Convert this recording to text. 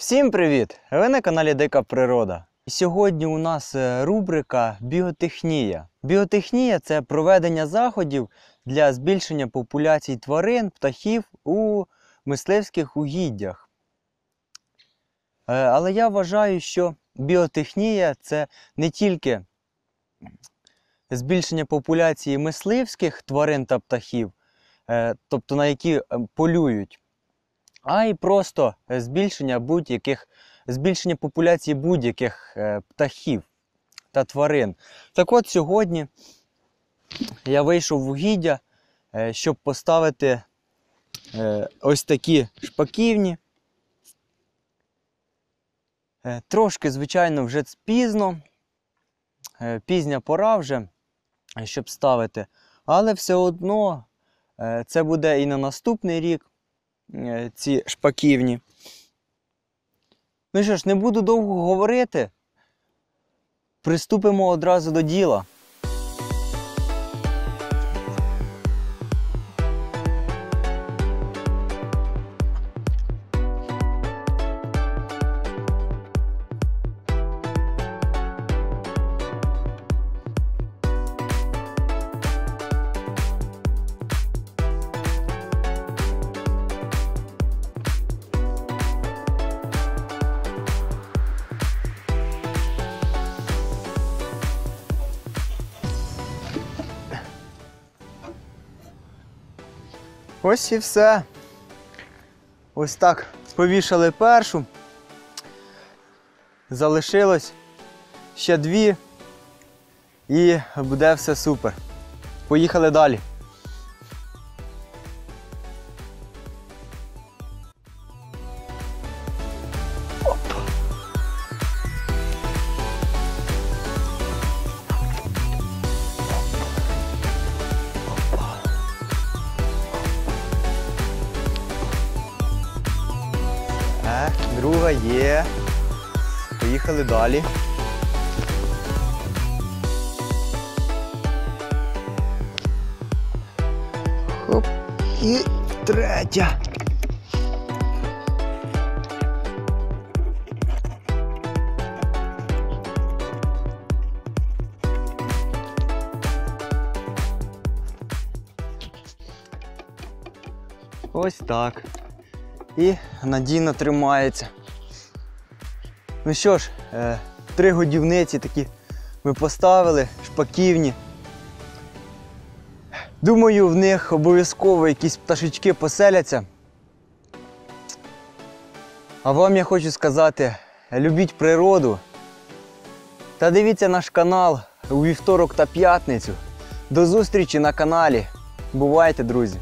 Всім привіт! Ви на каналі Дика Природа. І Сьогодні у нас е, рубрика Біотехнія. Біотехнія це проведення заходів для збільшення популяцій тварин, птахів у мисливських угіддях. Е, Але я вважаю, що біотехнія це не тільки збільшення популяції мисливських тварин та птахів, е, тобто на які е, полюють а й просто е, збільшення будь-яких збільшення популяції будь-яких е, птахів та тварин. Так от сьогодні я вийшов в угіддя, е, щоб поставити ось такі шпаківні. Трошки, звичайно, вже пізно, пізня пора вже, щоб ставити, але все одно це буде і на наступний рік ці шпаківні. Ну що ж, не буду довго говорити. Приступимо одразу до діла. Ось і все. Ось так повішали першу. Залишилось ще дві. І буде все супер. Поїхали далі. Друга є. Поїхали далі. Хоп. І третя. Ось так. І надійно тримається. Ну що ж, е, три годівниці такі ми поставили, шпаківні. Думаю, в них обов'язково якісь пташечки поселяться. А вам я хочу сказати, любіть природу та дивіться наш канал у вівторок та п'ятницю. До зустрічі на каналі. Бувайте, друзі!